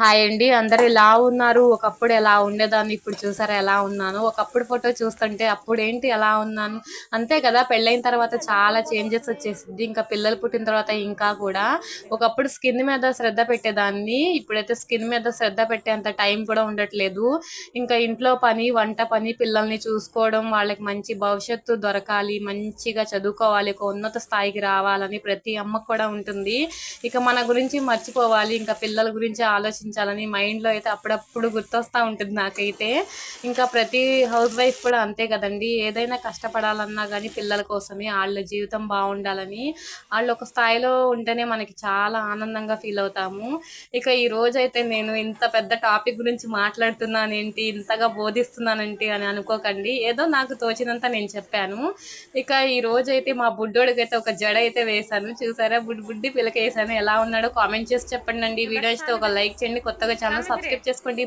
Hi అండి. అందరు ఎలా ఉన్నారు? ఒకప్పుడు ఎలా ఉండేదాన్ని? ఇప్పుడు చూసారా ఎలా ఉన్నాను? ఒకప్పుడు ఫోటో చూస్తుంటే అప్పుడు ఏంటి ఎలా ఉన్నాను? అంతే కదా పెళ్ళైన తర్వాత చాలా చేంజెస్ వచ్చేసింది. ఇంకా పిల్లలు పుట్టిన తర్వాత ఇంకా కూడా ఒకప్పుడు స్కిన్ మీద శ్రద్ధ పెట్టేదాన్ని. ఇప్పుడైతే స్కిన్ మీద శ్రద్ధ పెట్టేంత టైం కూడా ఉండట్లేదు. ఇంకా ఇంట్లో పని వంట పని పిల్లల్ని చూసుకోవడం వాళ్ళకి మంచి భవిష్యత్తు దొరకాలి మంచిగా చదువుకోవాలి ఒక ఉన్నత స్థాయికి రావాలని ప్రతి అమ్మకు కూడా ఉంటుంది. ఇక మన గురించి మర్చిపోవాలి ఇంకా పిల్లల గురించి ఆలోచించాలని మైండ్లో అయితే అప్పుడప్పుడు గుర్తొస్తూ ఉంటుంది నాకైతే. ఇంకా ప్రతి హౌస్ వైఫ్ కూడా అంతే కదండి. ఏదైనా కష్టపడాలన్నా కానీ పిల్లల కోసమే వాళ్ళ జీవితం బాగుండాలని వాళ్ళు ఒక స్థాయిలో ఉంటేనే మనకి చాలా ఆనందంగా ఫీల్ అవుతాము. ఇక ఈ రోజైతే నేను ఇంత పెద్ద టాపిక్ గురించి మాట్లాడుతున్నానేంటి ఇంతగా బోధిస్తున్నానేంటి అని అనుకోకండి. ఏదో నాకు తోచినంత నేను చెప్పాను. ఇక ఈ రోజైతే మా బుడ్డోడికి అయితే ఒక జడ అయితే వేశాను. చూసారా? బుడ్డి బుడ్డి పిల్లకి ఎలా ఉన్నాడో కామెంట్ చేసి చెప్పండి అండి వీడియో ఇస్తే ఒక లైక్ చేయండి కొత్తగా ఛానల్ సబ్స్క్రైబ్ చేసుకోండి.